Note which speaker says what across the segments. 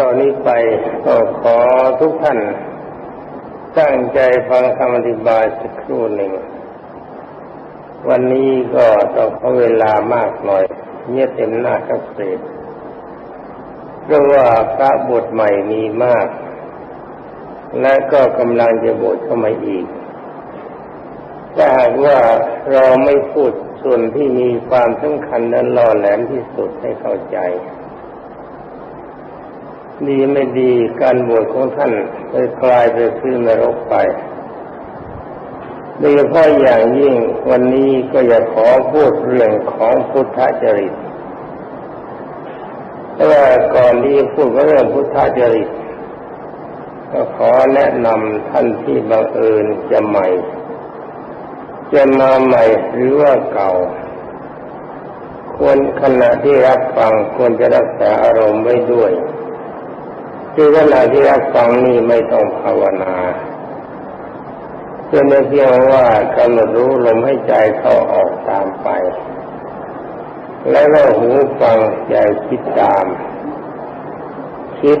Speaker 1: ตอนนี้ไปก็ขอทุกท่าน ตั้งใจฟังคำอธิบายสักครู่หนึ่ง วันนี้ก็ต้องขอเวลามากหน่อยเนี่ยเต็มหน้าทั้งเศษเพราะว่าพระบทใหม่มีมาก และก็กำลังจะบทเข้ามาอีกถ้าหากว่าเราไม่พูดส่วนที่มีความสำคัญนั้นล่อแหลมที่สุดให้เข้าใจ ดีไม่ดีการบวชของท่านจะกลายไปซื้อนรกไปโดยเฉพาะอย่างยิ่งวันนี้ก็อยากขอพูดเรื่องของพุทธจริตเพราะว่าก่อนที่พูดเรื่องพุทธจริต ก็ขอแนะนำท่านที่บังเอิญจะใหม่ จะมาใหม่หรือว่าเก่าควรขณะที่รับฟังควรจะรักษาอารมณ์ไว้ด้วย คือขณะที่รับฟังนี่ไม่ต้องภาวนาเพียงเพียงว่ากำหนดรู้ลมให้ใจเข้าออกตามไป แล้วก็หูฟังใจคิดตาม คิด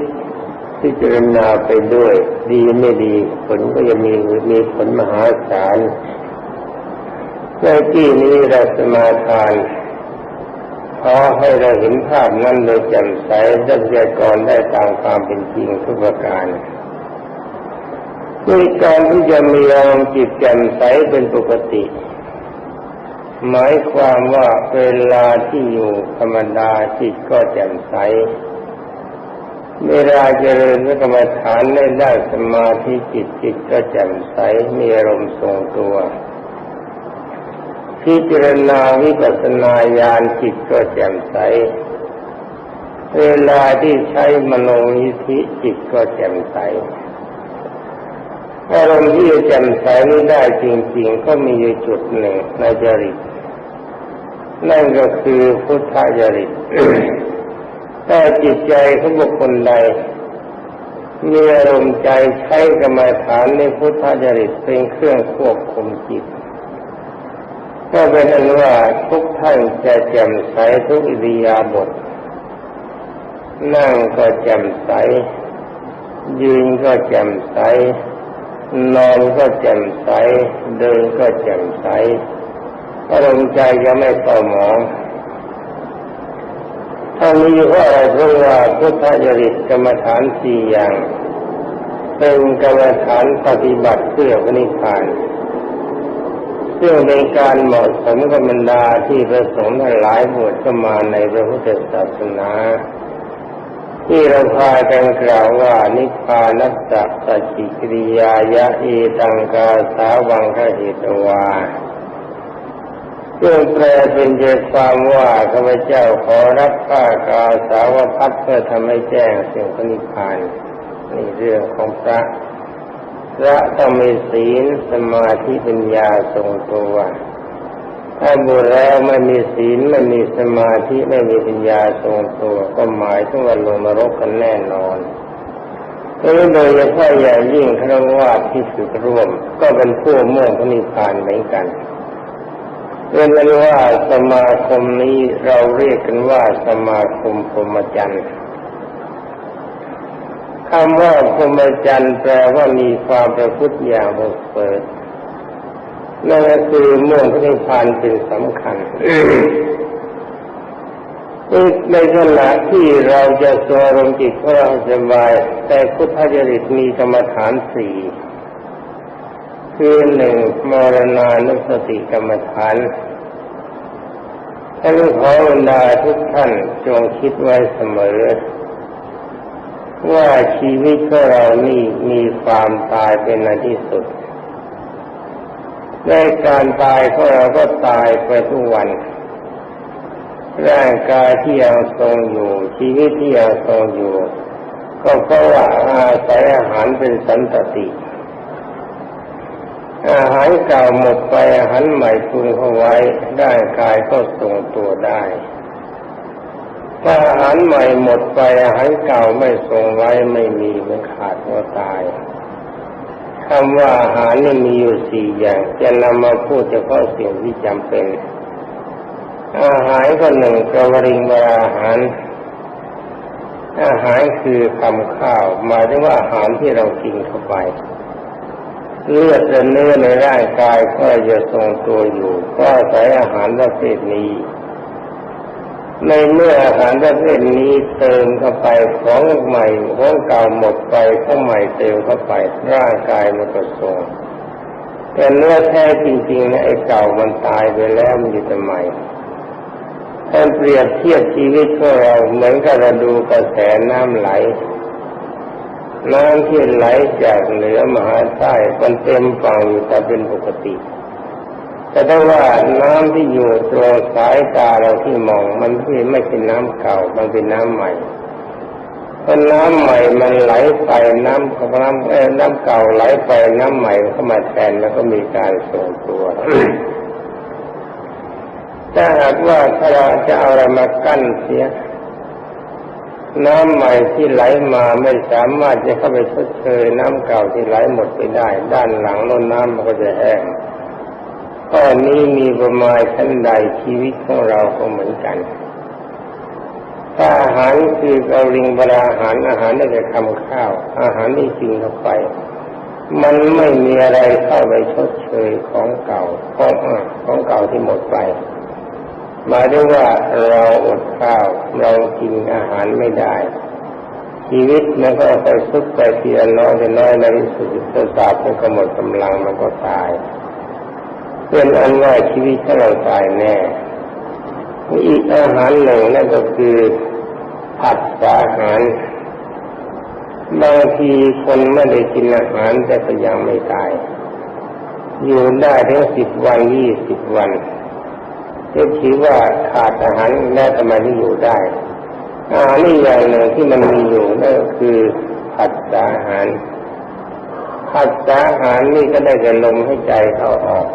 Speaker 1: พิจารณาไปด้วย ดีไม่ดี ผลก็จะมีมีผลมหาศาลในที่นี้เราสมาทาน ขอให้เราเห็นภาพนั้นโดยแจ่มใสดังใจก่อนได้ตามความเป็นจริงทุกประการด้วยการที่จะมีอารมณ์จิตแจ่มใสเป็นปกติ หมายความว่าเวลาที่อยู่ธรรมดาจิตก็แจ่มใสเวลาเจริญพระกรรมฐานได้ได้สมาธิจิตจิตก็แจ่มใสมีอารมณ์ทรงตัว พิจารณาวิปัสนาญาณจิตก็แจ่มใส เวลาที่ใช้มโนยิธิจิตก็แจ่มใสอารมณ์ที่จะแจ่มใสนี้ได้จริงๆ ก็มีอยู่จุดหนึ่งในจริต นั่นก็คือพุทธจริตถ้าจิตใจของบุคคลใด มีอารมณ์ใจใช้กรรมฐานในพุทธจริตเป็นเครื่องควบคุมจิต ก็เป็นอันว่าทุกท่านจะแจ่มใสทุกอิริยาบถนั่งก็แจ่มใส ยืนก็แจ่มใส นอนก็แจ่มใส เดินก็แจ่มใสอารมณ์ใจจะไม่เศร้าหมองถ้ามีว่าอะไรเพราะว่าพุทธจริตกรรมฐานสี่อย่างเป็นกรรมฐานปฏิบัติเพื่อพระนิพพาน ซึ่งเป็นการเหมาะสมกับบรรดาที่ประสงค์หลายบวชเข้ามาในพระพุทธศาสนาที่เราพากันกล่าวว่านิพพานัสสะสัจจิกริยายะเอตังกาสาวังคเหตวาซึ่งแปลเป็นใจความว่าข้าพเจ้าขอรับข้ากาสาวพัดเพื่อทำให้แจ้งสิ่งนิพพานนี่เรื่องของพระ ระต้องมีศีลสมาธิปัญญาทรงตัวถ้าบุญแล้วไม่มีศีลไม่มีสมาธิไม่มีปัญญาทรงตัว ก็หมายถึงว่าลงนรกกันแน่นอนโดยโดยเฉพาะอย่างยิ่งครวาที่สุดร่วม ก็เป็นผู้มุ่งพระนิพพานเหมือนกันเป็นนั้นว่าสมาคมนี้เราเรียกกันว่าสมาคมพรหมจรรย์ คำว่าพรหมจรรย์แปลว่ามีความประพฤติอย่างบริสุทธิ์นั่นก็คือมุ่งพระนิพพานเป็นสำคัญในขณะที่เราจะสวรมจิตของเราสบาย แต่พุทธจริตมีกรรมฐานสี่คือหนึ่งมรณานุสติกรรมฐานท่านขอบรรดาทุกท่านจงคิดไว้เสมอ ว่าชีวิตของเรานี่มีความตายเป็นในที่สุดในการตายของเราก็ตายไปทุกวัน ร่างกายที่ยังทรงอยู่ ชีวิตที่ยังทรงอยู่ ก็เพราะว่าอาศัยอาหารเป็นสันตติ อาหารเก่าหมดไปอาหารใหม่ปรุงเข้าไว้ร่างกายก็ทรงตัวได้ ถ้าอาหารใหม่หมดไปอาหารเก่าไม่ทรงไว้ไม่มีมันขาดก็ตายคำว่าอาหารนี่มีอยู่สี่อย่าง จะนำมาพูดเฉพาะสิ่งที่จำเป็น อาหารก็หนึ่งกวริงวาอาหาร อาหารคือคำข้าวหมายถึงว่าอาหารที่เรากินเข้าไป เลือดและเนื้อในร่างกายก็จะทรงตัวอยู่ ก็อาศัยอาหารประเภทนี้ ในเมื่ออาหารประเภทนี้เติมเข้าไปของใหม่ของเก่าหมดไปของใหม่เติมเข้าไปร่างกายมันก็ทรงแต่เนื้อแท้จริงๆนะไอ้เก่ามันตายไปแล้วมันอยู่ทำไมท่าเปรียบเทียบชีวิตของเราเหมือนกับเราดูกระแสน้ำไหล น้ำที่ไหลจากเหนือมหาใต้มันเต็มฝั่งอยู่แต่เป็นปกติ แต่ถ้ว่าน้ำที่อยู่ตรงสายตาเราที่มองมันไม่ใช่น้ำเก่า มันเป็นน้ำใหม่พอน้ำใหม่มันไหลไปน้ำของน้ำเออน้ำเก่าไหลไปน้ำใหม่เข้ามาแทนแล้วก็มีการส่งตัวถ้าหากว่าถ้าเราจะเอาอะไรมากั้นเสีย น้ำใหม่ที่ไหลมาไม่สามารถจะเข้าไปชดเชยน้ำเก่าที่ไหลหมดไปได้ ด้านหลังล้นน้ำมันก็จะแห้ง ข้อนี้มีประมาณชั้นใดชีวิตของเราก็เหมือนกัน ถ้าอาหารคือกาลิงบราอาหารอาหารได้แต่คำข้าว อาหารที่กินเข้าไป มันไม่มีอะไรเข้าไปชดเชยของเก่าของของเก่าที่หมดไปหมายถึงว่าเราอดข้าวเรากินอาหารไม่ได้ ชีวิตมันก็ไปซุกไปเทีละน้อยละน้อยในที่สุดประสาทมันก็หมดกำลังมันก็ตาย เป็นอันว่าชีวิตถ้าเราตายแน่อีกอาหารหนึ่งนั่นก็คือผัดสาหารบางทีคนไม่ได้กินอาหารแต่ก็ยังไม่ตาย อยู่ได้ถึงสิบวันยี่สิบวันจะถือว่าขาดอาหารแม้ทำไมที่อยู่ได้อาหารนี่อย่างหนึ่งที่มันมีอยู่นั่นก็คือผัดสาหารผัดสาหารนี่ก็ได้แต่ลมให้ใจเข้าออก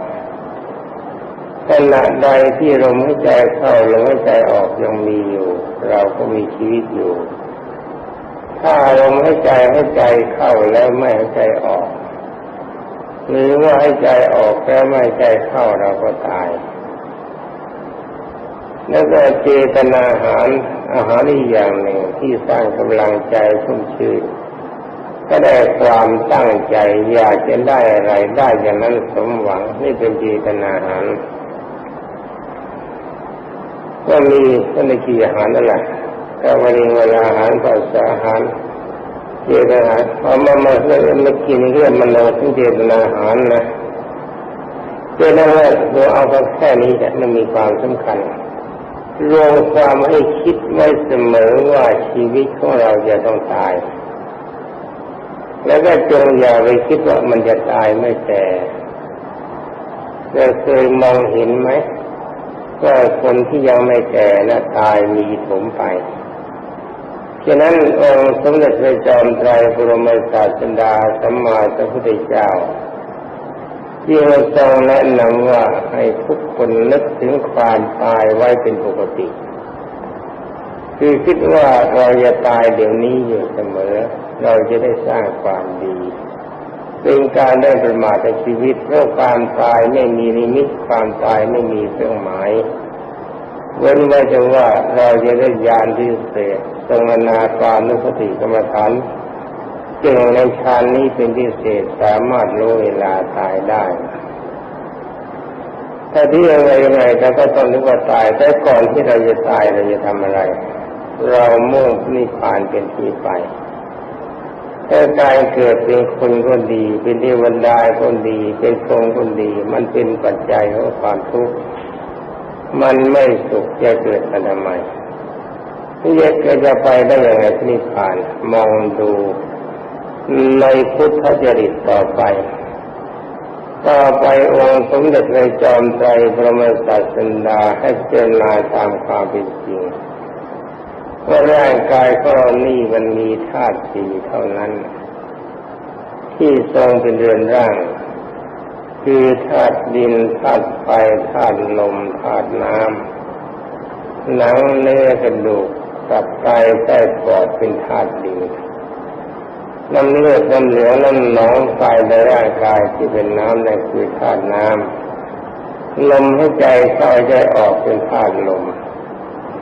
Speaker 1: ขณะใดที่ลมให้ใจเข้าลมให้ใจออกยังมีอยู่ เราก็มีชีวิตอยู่ ถ้าลมให้ใจให้ใจเข้าแล้วไม่ให้ใจออก หรือว่าให้ใจออกแล้วไม่ให้ใจเข้าเราก็ตายแล้วก็เจตนาอาหารอาหารอีกอย่างหนึ่งที่สร้างกำลังใจชุ่มชื่นก็ได้ความตั้งใจอยากจะได้อะไรได้อย่างนั้นสมหวังนี่เป็นเจตนาอาหาร ก็มีก็ในกี่อาหารนั่นแหละก็วันนี้เวลาอาหารก็สอาหารเจตนาพอมามาเรื่มากินเรื่องมันเราถึงเจตนาอาหารนะเจตนาเราเอาแค่นี้แต่ไม่มีความสำคัญรวมความให้คิดไว้เสมอว่าชีวิตของเราจะต้องตาย แล้วก็จงอย่าไปคิดว่ามันจะตายไม่แต่เราเคยมองเห็นไหม ว่าคนที่ยังไม่แก่และตายมีถมไปฉะนั้นองค์สมเด็จพระจอมไตรบรมศาสดาสัมมาสัมพุทธเจ้าที่เราทรงแนะนำว่าให้ทุกคนนึกถึงความตายไว้เป็นปกติ คือคิดว่าเราจะตายเดี๋ยวนี้อยู่เสมอ เราจะได้สร้างความดี เป็นการได้ประมาทในชีวิตเพราะความตายไม่มีนิมิตความตายไม่มีเครื่องหมาย เว้นไว้จะว่าเราจะได้ยานที่เศษทรงนาการนุสติกรรมฐานเก่งในฌานนี้เป็นพิเศษสามารถรู้เวลาตายได้ถ้าที่ยังไงยังไงเราก็ต้องนึกว่าตาย แต่ก่อนที่เราจะตายเราจะทำอะไร เรามุ่งนิพพานเป็นที่ไป ถ้าการเกิดเป็นคนก็ดี เป็นเทวดาคนดี เป็นทรงคนดี มันเป็นปัจจัยของความทุกข์ มันไม่สุขจะเกิดมาทำไมที่จะจะไปได้ยังไงที่นิพพานมองดูในพุทธจริตต่อไป ต่อไปองค์สมเด็จพระจอมไตรพระมศาสดาให้เจรณาตามความเป็นจริง ว่าร่างกายของเรานี่มันมีธาตุสี่เท่านั้น ที่ทรงเป็นเรือนร่าง คือธาตุดินธาตุไฟธาตุลมธาตุน้ำหนังเนื้อกระดูกตับไตไส้ปอดเป็นธาตุดินน้ำเลือดน้ำเหลืองน้ำหนองไฟในร่างกายที่เป็นน้ำในคือธาตุน้ำลมให้ใจเข้าใจออกเป็นธาตุลม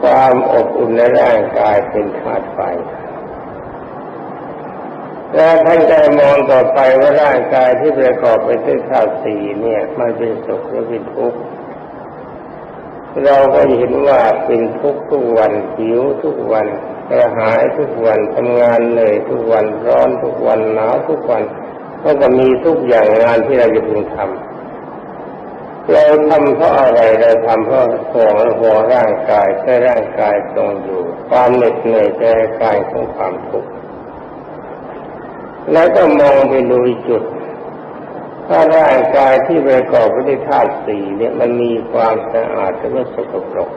Speaker 1: ความอบอุ่นในร่างกายเป็นธาตุไฟแล้วท่านได้มองต่อไปว่าร่างกายที่ประกอบไปด้วยธาตุสี่เนี่ย มันเป็นสุขหรือเป็นทุกข์เราก็เห็นว่าเป็นทุกข์ทุกวันหิวทุกวันกระหายทุกวันทำงานเหนื่อยทุกวันร้อนทุกวันหนาวทุกวันก็จะมีทุกอย่างงานที่เราจะพึงทำ เราทำเพราะอะไรเราทำเพราะห่วงห่วร่างกายให้ร่างกายทรงอยู่ ความเหน็ดเหนื่อยใจกายของความทุกข์แล้วก็มองไปดูจุด ถ้าร่างกายที่ประกอบไปด้วยธาตุสี่เนี่ยมันมีความสะอาดหรือว่าสกปรก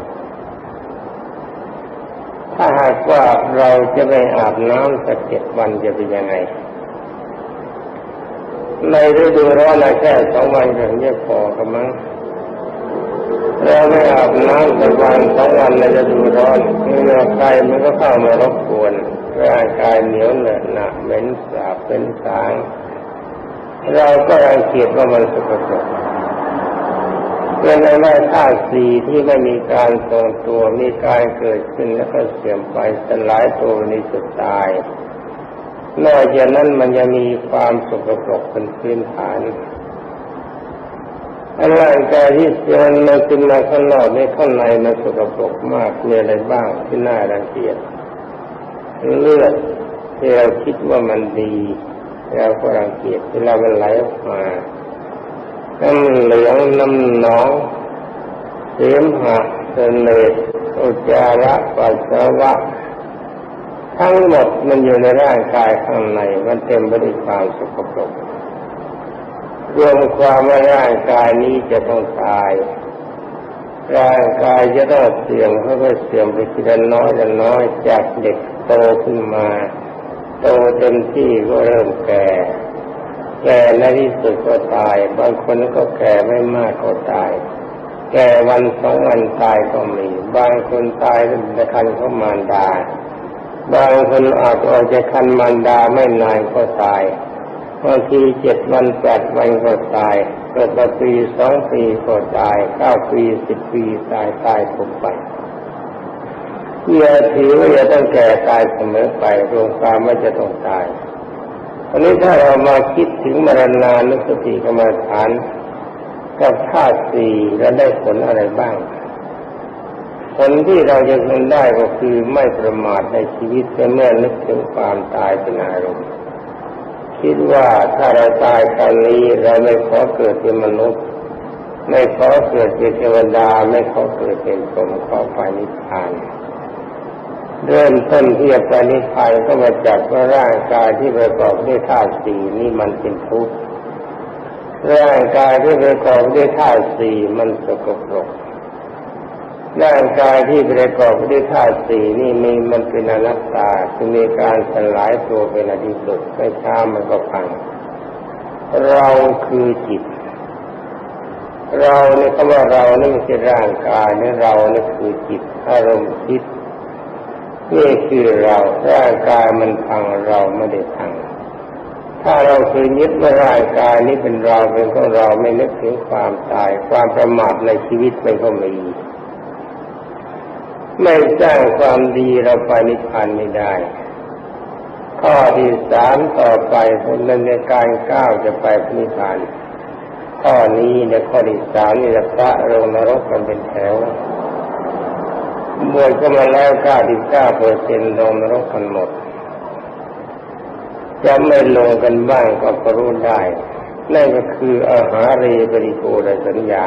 Speaker 1: ถ้าหากว่าเราจะไปอาบน้ำสักเจ็ดวันจะเป็นยังไง ในฤดูร้อนแค่สองวันถึงจะพอกันมั้งเราไม่อาบน้ำสักวันสองวันในฤดูร้อนเมื่อใครมันก็เข้ามารบกวนร่างกายเหนียวเหนอะหนะเหม็นสาบเป็นสางเราก็รังเกียจว่ามันสกปรกเป็นในแม่ธาตุสีที่ไม่มีการทรงตัวมีการเกิดขึ้นแล้วก็เสื่อมไปสลายตัวในสุดตาย นอกจากนั้นมันยังมีความสกปรกเป็นพื้นฐานร่างกายที่เสื่อมมันขึ้นมาข้างนอกในข้างในมันสกปรกมากมีอะไรบ้างที่น่ารังเกียจเลือดที่เราคิดว่ามันดีเราก็รังเกียจเวลามันไหลออกมาน้ำเหลืองน้ำหนองเสียมหักเสนดอุจจาระปัสสาวะ ทั้งหมดมันอยู่ในร่างกายข้างในมันเต็มไปด้วยความสกปรกรวมความว่าร่างกายนี้จะต้องตาย ร่างกายจะต้องเสื่อมค่อยๆเสื่อมไปทีละน้อยละน้อยจากเด็กโตขึ้นมา โตเต็มที่ก็เริ่มแก่ แก่ในที่สุดก็ตาย บางคนก็แก่ไม่มากก็ตาย แก่วันสองวันตายก็มี บางคนตายในคันเขามารดา บางคนอาจจะออกจากคันมารดาไม่นานก็ตายบางทีเจ็ดวันแปดวันก็ตายเกิดมาปีสองปีก็ตายเก้าปีสิบปีตายตายทุกไปอย่าถือว่าจะต้องแก่ตายเสมอไปรวมความว่าจะต้องตายอันนี้ถ้าเรามาคิดถึงมรณานุสติกรรมฐานกับธาตุสี่แล้วได้ผลอะไรบ้าง ผลที่เราจะทำได้ก็คือไม่ประมาทในชีวิตเมื่อนึกถึงความตายเป็นอารมณ์คิดว่าถ้าเราตายครั้งนี้เราไม่ขอเกิดเป็นมนุษย์ ไม่ขอเกิดเป็นเทวดาไม่ขอเกิดเป็นพรหมขอไปนิพพานเริ่มต้นที่จะไปนิพพานก็มาจากว่าร่างกายที่ประกอบด้วยธาตุสี่นี่มันเป็นทุกข์ร่างกายที่ประกอบด้วยธาตุสี่มันสกปรก ร่างกายที่ประกอบด้วยธาตุสี่นี่มีมันเป็นอนัตตาจะมีการสลายตัวเป็นอดีสุดไม่ช้ามันก็พัง เราคือจิต เราเนี่ยคำว่าเรานี่ไม่ใช่ร่างกายนี่เรานี่คือจิต อารมณ์คิดนี่คือเราร่างกายมันพังเราไม่ได้พังถ้าเราเคยยึดว่าร่างกายนี้เป็นเราเป็นของเราไม่นึกถึงความตายความประมาทในชีวิตมันก็มี ไม่สร้างความดีเราไปนิพพานไม่ได้ ข้อที่สามต่อไปคนในการก้าวจะไปนิพพานข้อนี้ในข้อที่สามนี่พระลงนรกกันเป็นแถวบวชก็มาแล้วเก้าสิบเก้าเปอร์เซ็นต์ลงนรกกันหมด จะไม่ลงกันบ้างก็รู้ได้นั่นก็คืออาหารเรปริโภคสัญญา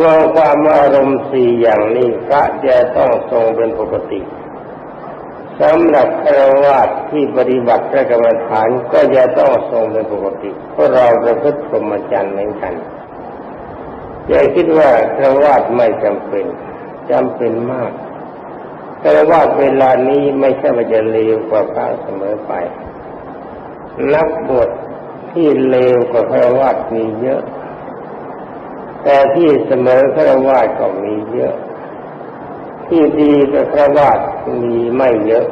Speaker 1: ว่าความอารมณ์สี่อย่างนี้พระจะต้องทรงเป็นปกติสำหรับฆราวาสที่ปฏิบัติพระกรรมฐานก็จะต้องทรงเป็นปกติเพราะเราจะพึ่งพรหมจรรย์เหมือนกันอย่าคิดว่าฆราวาสไม่จำเป็นจำเป็นมากฆราวาสเวลานี้ไม่ใช่ว่าจะเลวกว่าพระเสมอไปนักบวชที่เลวกว่าฆราวาสมีเยอะ แต่ที่เสมอฆราวาสก็มีเยอะ ที่ดีกับฆราวาสมีไม่เยอะ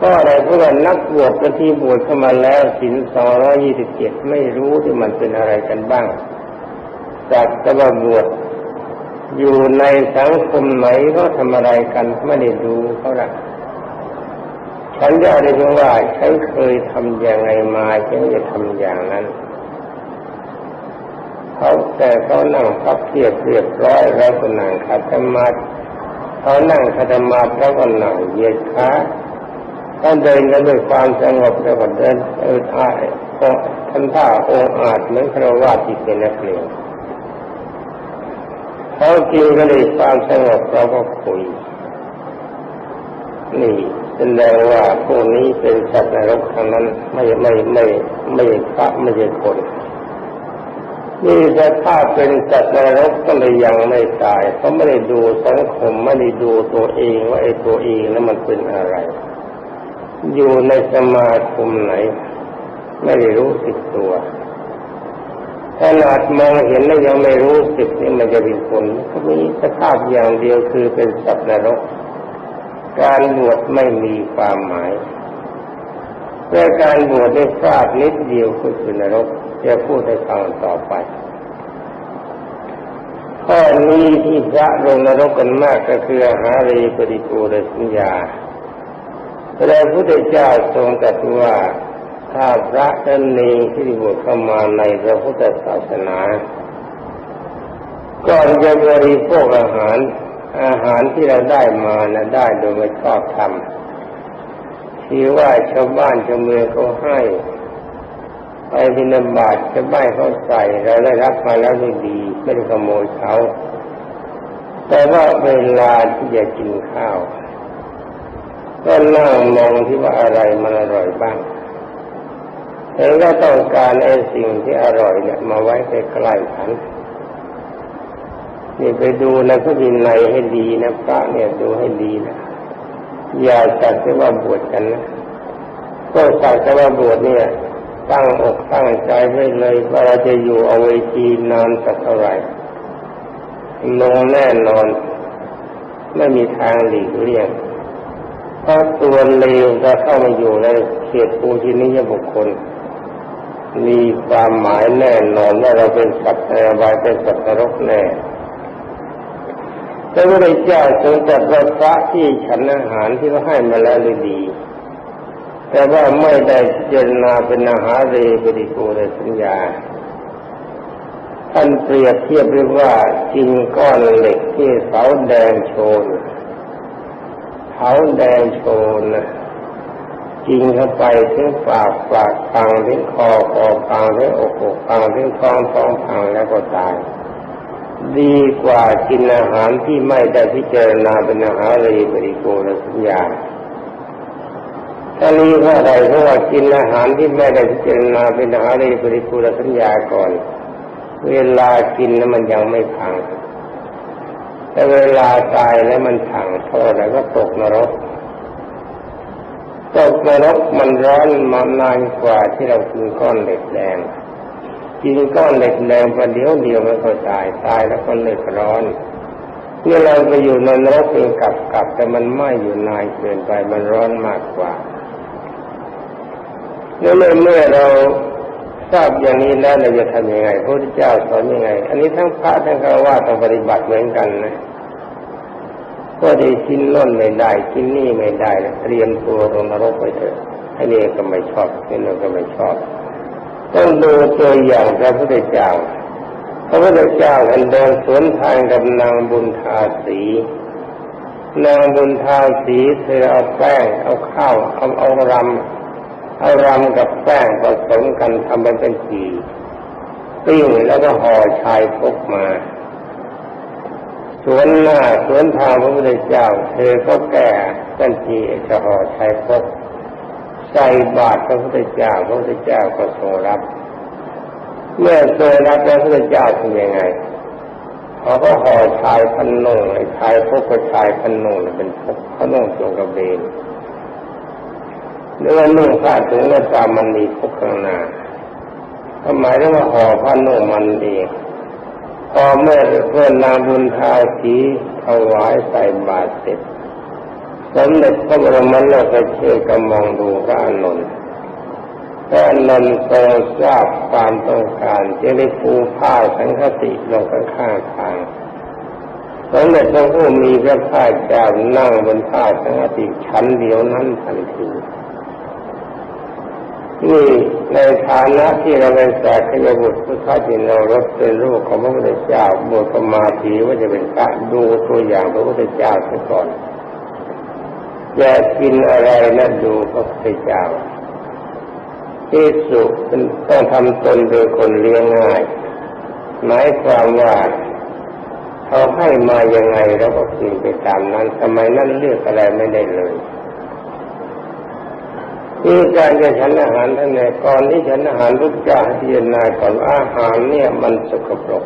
Speaker 1: ก็อะไรเพราะว่านักบวชกที่บวชเข้ามาแล้วสินสองร้อยี่สิบเจ็ดไม่รู้ที่มันเป็นอะไรกันบ้างจากตะบวชอยู่ในสังคมไหนก็ทำอะไรกันไม่ได้ดูเขาละฉันจะได้รู้ว่าฉันเคยทำอย่างไรมาฉันจะทำอย่างนั้น เขาแต่เขานั่งพับเพียบเรียบร้อยแล้วก็นั่งขัดสมาธิเขานั่งขัดสมาธิแล้วก็นั่งเหยียดขาเขาเดินกันด้วยความสงบแล้วก็เดินเอออาท่านท่าองอาจเหมือนครวาที่เป็นนักเรียนเขากินกันด้วยความสงบเราก็คุย นี่แสดงว่าพวกนี้เป็นสัตว์นรกทั้งนั้นไม่ไม่ไม่ไม่พระไม่ใช่คน นี่แต่ถ้าเป็นสัตว์นรกก็เลยยังไม่ตายเขาะไม่ได้ดูสังคมไม่ได้ดูตัวเองว่าไอ้ตัวเองนั้นมันเป็นอะไร อยู่ในสมาคมไหน ไม่ได้รู้สึกตัวขนาดมองเห็นแล้วยังไม่รู้สึกนี่มันจะเป็นคนเขามีสภาพอย่างเดียวคือเป็นสัตว์นรก การบวชไม่มีความหมายแต่การบวชได้พลาดนิดเดียวก็คือนรก จะพูดให้ฟังต่อไป ข้อนี้ที่พระลงนรกกันมากก็คือหารีปฏิปูรสัญญาพระพุทธเจ้าทรงตรัสว่าถ้าพระท่านนี้ที่บวชเข้ามาในพระพุทธศาสนาก่อนจะบริโภคอาหารอาหารที่เราได้มานะได้โดยไม่ชอบทำที่ว่าชาวบ้านชาวเมืองเขาให้ ไปบินบาตชาวบ้เขาใส่เราได้รับมาแล้วไม่ดีไม่ได้ขโมยเขา แต่ว่าเวลาที่จะกินข้าว ก็นั่งมองที่ว่าอะไรมันอร่อยบ้างแล้วก็ต้องการไอ้สิ่งที่อร่อยเนี่ยมาไว้ใกล้ๆฉันนี่ไปดูในพระวินัยให้ดีนะพระเนี่ยดูให้ดีนะอย่าจัดว่าบวชกันนะก็จัดว่าบวชเนี่ย ตั้งอกตั้งใจไว้เลยว่าเราจะอยู่เอาไว้ทีนานสักเท่าไหร่ลงแน่นอน ไม่มีทางหลีกเลี่ยงเพราะตัวเลวจะเข้ามาอยู่ในเขตปูชินิยบุคคล มีความหมายแน่นอนว่าเราเป็นสัตว์ในอบายเป็นสัตว์นรกแน่พระพุทธเจ้าทรงจัดว่าพระที่ฉันอาหารที่เขาให้มาแล้วเลยดี แต่ว่าไม่ได้เจรนาเป็นอาหารเรปฏิโกในสัญญาท่านเปรียบเทียบเรียกว่าจิงก้อนเหล็กที่เสาแดงโชนเสาแดงโชนนะจริงเข้าไปถึงปากปากพังถึงคอคอพังถึงอกอกพังถึงท้องท้องพังแล้วก็ตาย ดีกว่ากินอาหารที่ไม่ได้พิจารณาเป็นอาหารเลยปริโกรสัญญา ถ้านี้เพราะอะไรเพราะว่ากินอาหารที่ไม่ได้พิจารณาเป็นอาหารเลยปริโกรสัญญาก่อน เวลากินแล้วมันยังไม่พัง แต่เวลาตายแล้วมันพังเท่าไรก็ตกนรก ตกนรกมันร้อนมานานกว่าที่เรากินก้อนเหล็กแดงกินก้อนเหล็กแดงประเดี๋ยวเดียวมันก็ตายตายแล้วก็เลือดร้อนเมื่อเราไปอยู่ในนรกเองกับกับแต่มันไม่อยู่นานเกินไปมันร้อนมากกว่า เมื่อเมื่อเราทราบอย่างนี้แล้วเราจะทำยังไงพระพุทธเจ้าสอนยังไง อันนี้ทั้งพระทั้งฆราวาสต้องปฏิบัติเหมือนกันนะก็ได้กินล้นไม่ได้กินนี่ไม่ได้เตรียมตัวลงนรกไปเถอะอันนี้ก็ไม่ชอบนี่เราก็ไม่ชอบ ต้องดูตัวอย่างพระพุทธเจ้าพระพุทธเจ้าอันเดินสวนทางกับนางบุญทาสีนางบุญทาสีเธอเอาแป้งเอาข้าวเอาเอารำ เอารำกับแป้งผสมกันทำเป็นจีปิ้งแล้วก็ห่อชายพกมา สวนหน้าสวนทางพระพุทธเจ้า เธอก็แก่เป็นจีจะห่อชายพกใส่บาตรพระพุทธเจ้าพระพุทธเจ้าก็ทรงรับ เมื่อทรงรับพระพุทธเจ้าทำยังไงเขาก็ห่อชายพันนุ่งไอ้ชายพวกก็ชายพันนุ่งเป็นพวกเขานุ่งจงกระเบน เนื้อนุ่งผ้าถุงและตามันนีพวกข้างหน้าทำไมถึงว่าห่อผ้านุ่งมันเองพอเมื่อเพื่อนนางบุญทาสีถวายใส่บาตรเสร็จสมเด็จพระบรมโลกเชษกำมองดูพระอนุนพระอนุนทรงทราบความต้องการจึงได้ปูผ้าสังคติลงข้างทางสมเด็จพระผู้มีพระภาคเจ้านั่งบนผ้าสังฆติชั้นเดียวนั้นทันที นี่ในฐานะที่เราเป็นสากยบุตรพุทธจินรสเป็นลูกของพระพุทธเจ้าบวชมาถีว่าจะเป็นพระดูตัวอย่างพระพุทธเจ้าซะก่อนจะกินอะไรนะดูพระพุทธเจ้าที่สุเป็นต้องทำตนโดยคนเลี้ยงง่ายหมายความว่าเขาให้มายังไงเราก็กินไปตามนั้นทำไมนั่นเลือกอะไรไม่ได้เลย นี่การจะฉันอาหารท่านไหนก่อนที่ฉันอาหารทุกอย่างพิจารณาก่อนอาหารเนี่ยมันสกปรก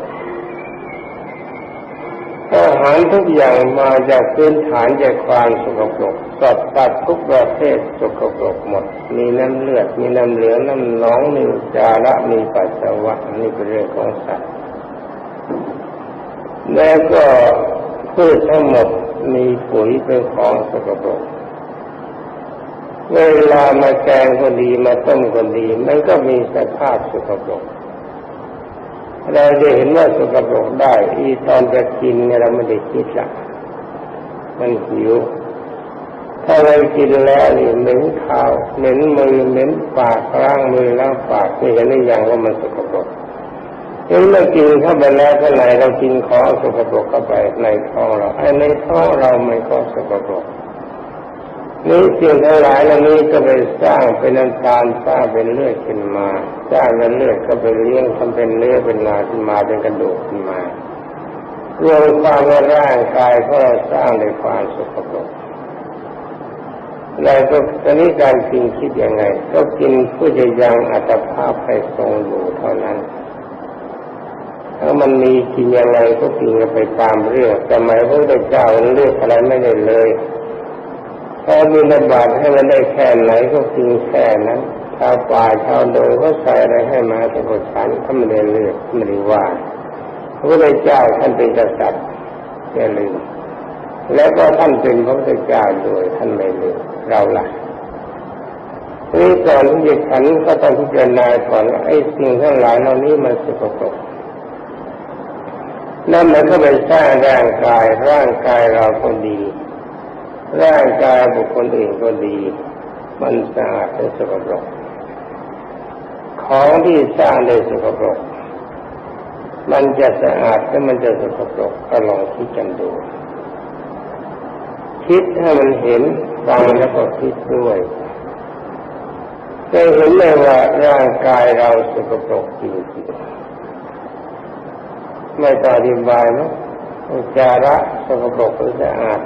Speaker 1: อาหารทุกอย่างมาจากพื้นฐานจากความสกปรกสัตว์ตัดทุกประเภทสกปรกหมด มีน้ำเลือด มีน้ำเหลืองน้ำหนองมีจาระมีปัสสาวะนี่เป็นเรื่องของสัตว์แล้วก็พืชทั้งหมดมีปุ๋ยเป็นของสกปรก เวลามาแกงก็ดีมาต้มก็ดี มันก็มีสภาพสกปรกเราจะเห็นว่าสกปรกได้อีตอนจะกินเนี่ยเราไม่ได้คิดละมันหิว ถ้าเรากินแล้วนี่เหม็นข้าวเหม็นมือเหม็นปากล้างมือล้างปากนี่เห็นได้ยังว่ามันสกปรกเมื่อกินเข้าไปแล้วเท่าไหร่เรากินของสกปรกเข้าไปในท้องเราไอ้ในท้องเรามันก็สกปรก นี่สิ่งทั้งหลายเหล่านี้ก็ไปสร้างเป็นน้ำตาลสร้างเป็นเลือดขึ้นมา สร้างเป็นเลือดก็ไปเลี้ยงทำเป็นเนื้อเป็นนาขึ้นมาเป็นกระดูกขึ้นมารวมความว่าร่างกายก็สร้างในความสกปรกแล้วก็ตอนนี้การกินคิดยังไง ก็กินผู้จะยังอัตภาพให้ทรงอยู่เท่านั้นถ้ามันมีกินยังไงก็กินไปตามเรื่องแต่หมายพระเจ้าเลือกอะไรไม่ได้เลย พอมีระบาดให้มันได้แค่ไหนก็กินแค่นั้นชาวป่าชาวโดยเขาใส่อะไรให้มาแต่ก็ฉันเขาไม่ได้เลือกไม่ได้ว่าพระพุทธเจ้าท่านเป็นกษัตริย์อย่าลืมแล้วก็ท่านเป็นพระพุทธเจ้าโดยท่านไม่ลืมเราล่ะนี่ก่อนที่จะฉันก็ต้องพิจารณาก่อนไอ้สิ่งทั้งหลายเหล่านี้มันสกปรกนั่นมันก็ไปสร้างร่างกายร่างกายเราคนดี ร่างกายบุคคลอื่นก็ดี มันสะอาดและสกปรกของที่สร้างได้สกปรกมันจะสะอาดและมันจะสกปรกก็ลองคิดกันดู คิดให้มันเห็นฟังแล้วก็คิดด้วยจะเห็นเลยว่าร่างกายเราสกปรกจริงๆไม่ต้องอธิบายนะอุจาระสกปรกหรือสะอาด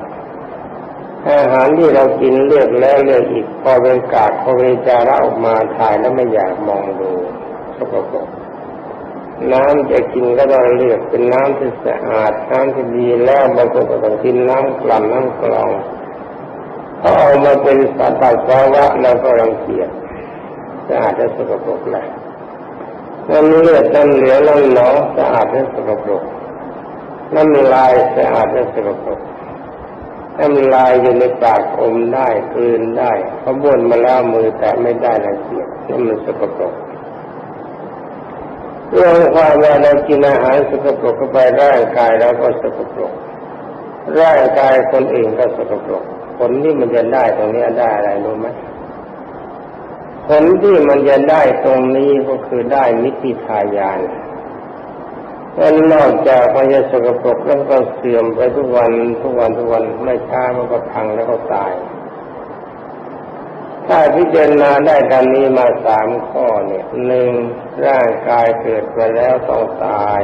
Speaker 1: อาหารที่เรากินเลือกแล้วเลือกอีกพอเป็นกากพอเป็นจาระออกมาถ่ายแล้วไม่อยากมองดูสกปรกน้ำจะกินก็ต้องเลือกเป็นน้ำที่สะอาดน้ำที่ดีแล้วบางคนก็ต้องกินน้ำกลั่นน้ำกรองเขาเอามาเป็นสัตว์ปัสสาวะเราก็รังเกียจสะอาดและสกปรกเลยน้ำเลือดน้ำเหลืองน้ำหนองสะอาดและสกปรกน้ำลายสะอาดและสกปรก น้ำลายอยู่ในปากอมได้กลืนได้เขาบ้วนมาแล้วมือแต่ไม่ได้ละเกียดนั่นมันสกปรกเรื่องความว่าเรากินอาหารสกปรกเข้าไปร่างกายเราก็สกปรกร่างกายคนอื่นก็สกปรกผลที่มันจะได้ตรงนี้ได้อะไรรู้ไหมผลที่มันจะได้ตรงนี้ก็คือได้มิติทายาน นั่นนอกจากมันจะสกปรกแล้วก็เสื่อมไปทุกวันทุกวันทุกวันไม่ช้ามันก็พังแล้วก็ตาย ถ้าพิจารณาได้ดังนี้มาสามข้อเนี่ยหนึ่งร่างกายเกิดมาแล้วต้องตาย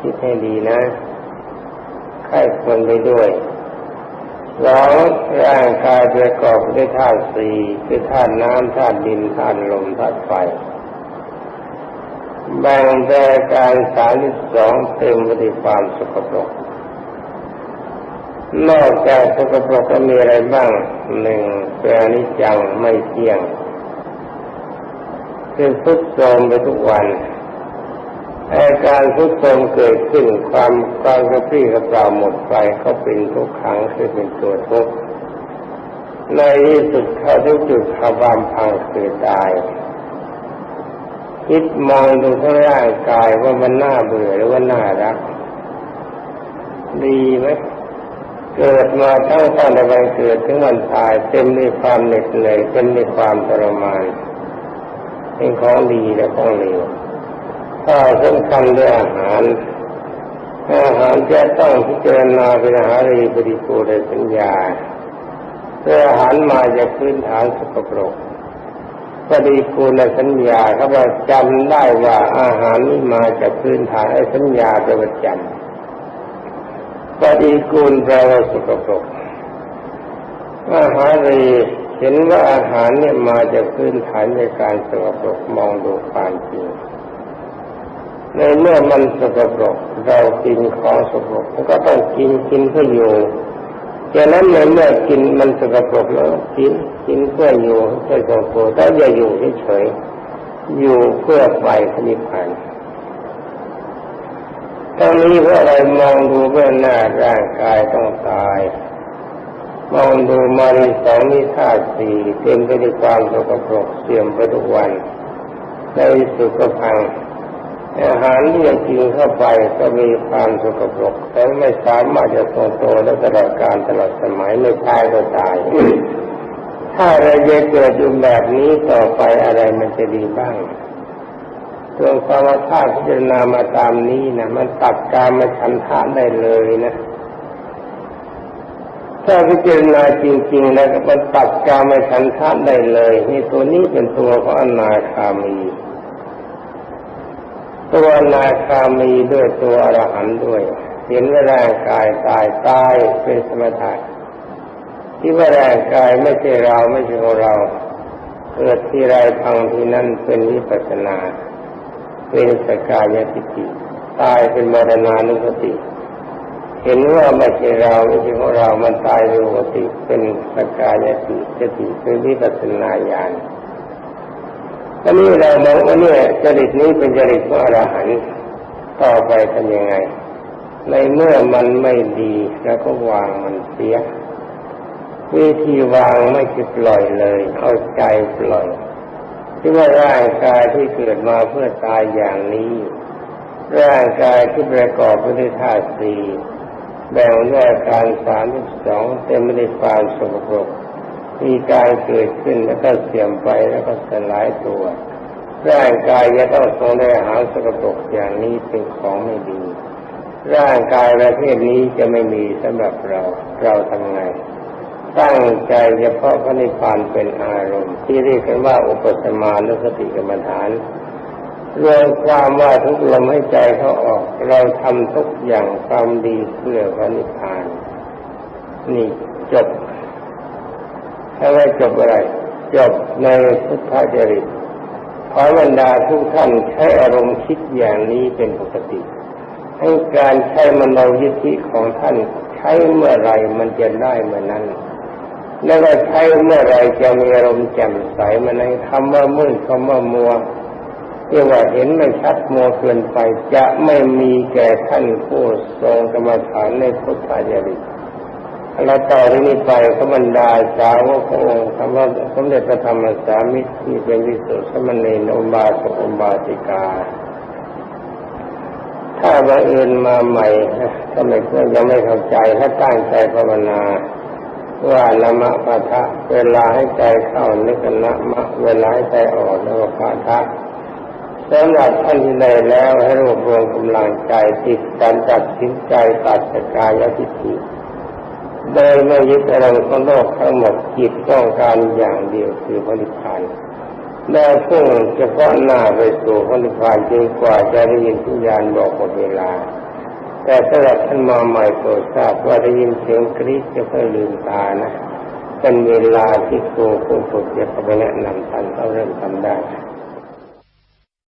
Speaker 1: คิดให้ดีนะไข้ควรไปด้วยสองร่างกายประกอบด้วยธาตุสี่คือธาตุน้ำธาตุดินธาตุลมธาตุไฟ แบ่งแต่การสามสิสองเต็มไปด้วยความสกปรกนอกจากสกปรกก็มีอะไรบ้างหนึ่งเป็นอนิจจังไม่เที่ยงคือทุดโทมไปทุกวันอาการทุดโทมเกิดขึ้นความความกระปรี้กระเปร่าหมดไปเขาเป็นทุกขังคือเป็นตัวทุกข์ในที่สุดเขาทุกจุดขาความพังคือตาย คิดมองดูทั้งร่างกายว่ามันน่าเบื่อหรือว่าน่ารัก ดีไหมเกิดมาทั้งตอนในวันเกิดถึงวันตายเต็มด้วยความเหน็ดเหนื่อยเต็มด้วยความทรมานเป็นของดีและของเลวถ้าสำคัญด้วยอาหาร อาหารจะต้องพิจารณาเป็นอาหารรีปฏิปูในสัญญาเพื่ออาหารมาจากพื้นฐานสกปรก ปฏิปูในสัญญาเขาบอกจำได้ว่าอาหารนี้มาจากพื้นฐานไอ้สัญญาเป็นประจำปฏิกูลแปลว่าสกปรกอาหารรีเห็นว่าอาหารเนี่ยมาจากพื้นฐานในการสกปรกมองดูความจริงในเมื่อมันสกปรกเรากินของสกปรกมันก็ต้องกินกินเพื่ออยู่ ดังนั้นในเมื่อกินมันสกปรกแล้วกินกินเพื่ออยู่เพื่อสกปรกถ้าอย่าอยู่เฉยๆอยู่เพื่อไปนิพพานตอนนี้เพราะอะไรมองดูเบื้องหน้าร่างกายต้องตาย มองดูมาริสองนิธาสี่เต็มไปด้วยความสกปรกเสื่อมไปทุกวันในสุขพัง อาหารที่กินเข้าไปก็มีความสกปรกแต่ไม่สามารถจะทรงตัวและตลอดการตลอดสมัยไม่ตายก็ตาย ถ้าเราจะเกิดอยู่แบบนี้ต่อไปอะไรมันจะดีบ้างเรื่องความว่าถ้าพิจารณามาตามนี้นะมันตัดการมาชันทะได้เลยนะถ้าพิจารณาจริงๆแล้วมันตัดการมาชันทะได้เลย นี่ตัวนี้เป็นตัวของอนาคามี ตัวนาคามีด้วยตัวอรหันต์ด้วย เห็นว่าร่างกายตายตายเป็นสมถะที่ว่าร่างกายไม่ใช่เราไม่ใช่ของเราเกิดที่ไรพังที่นั่นเป็นวิปัสนา เป็นสกายติติตายเป็นมรณานุสติ เห็นว่าไม่ใช่เราไม่ใช่ของเรามันตายเป็นปกติเป็นสกายติสติเป็นวิปัสนาญาณ อันนี้เรามองว่าเนี่ยจริตนี้เป็นจริตของอรหันต์ต่อไปทำยังไง ในเมื่อมันไม่ดีแล้วก็วางมันเสียวิธีวางไม่คิดปล่อยเลย เอาใจปล่อยที่ว่าร่างกายที่เกิดมาเพื่อตายอย่างนี้ ร่างกายที่ประกอบไปด้วยธาตุสี่แบ่งด้วยกการสามสองเต็มไปด้วยความสกปรก มีการเกิดขึ้นแล้วก็เสื่อมไปแล้วก็สลายตัวร่างกายจะต้องทรงได้หาสกปรกอย่างนี้เป็นของไม่ดี ร่างกายประเภทนี้จะไม่มีสำหรับเราเราทำไงตั้งใจเฉพาะพระนิพพานเป็นอารมณ์ ที่เรียกกันว่าอุปสมานุสติกรรมฐานรวมความว่าทุกลมให้ใจเขาออก เราทำทุกอย่างความดีเพื่อพระนิพพาน นี่จบ ถ้าไม่จบอะไร จบในพุทธจริตขอบรรดาทุกท่านใช้อารมณ์คิดอย่างนี้เป็นปกติ ให้การใช้มโนยิทธิของท่านใช้เมื่อไรมันจะได้เมื่อนั้น แล้วก็ใช้เมื่อไรจะมีอารมณ์แจ่มใสมันในคำว่ามืดคำว่ามัวที่ว่าเห็นไม่ชัดมัวเกินไปจะไม่มีแก่ท่านผู้ทรงกรรมฐานในพุทธจริต และต่อที่นี้ไปขบันดาสาวกขององค์คำว่าสมเด็จพระธรรมสามิตรที่เป็นวิสุทธิสมณีนบาสกุบาติกา ถ้าบังเอิญมาใหม่ถ้าไม่เพื่อยังไม่เข้าใจถ้าตั้งใจภาวนาว่าละมะปะทะเวลาให้ใจเข้านึกนะมะเวลาให้ใจออกแล้วปะทะสำหรับท่านที่ได้แล้วให้รวบรวมกำลังใจติดการตัดสินใจตัดสกายทิฏฐิ โดยไม่ยึดอารมณ์ของโลกทั้งหมดจิตต้องการอย่างเดียวคือพระนิพพานได้พุ่งเฉพาะหน้าไปสู่พระนิพพานจนกว่าจะได้ยินทุญานบอกหมดเวลา แต่สำหรับท่านมาใหม่โปรดทราบว่าได้ยินเสียงกรี๊ดจะเพิ่ลืมตานะเป็นเวลาที่ครูผู้ฝึกจะไปแนะนำท่านเขาเริ่มทำได้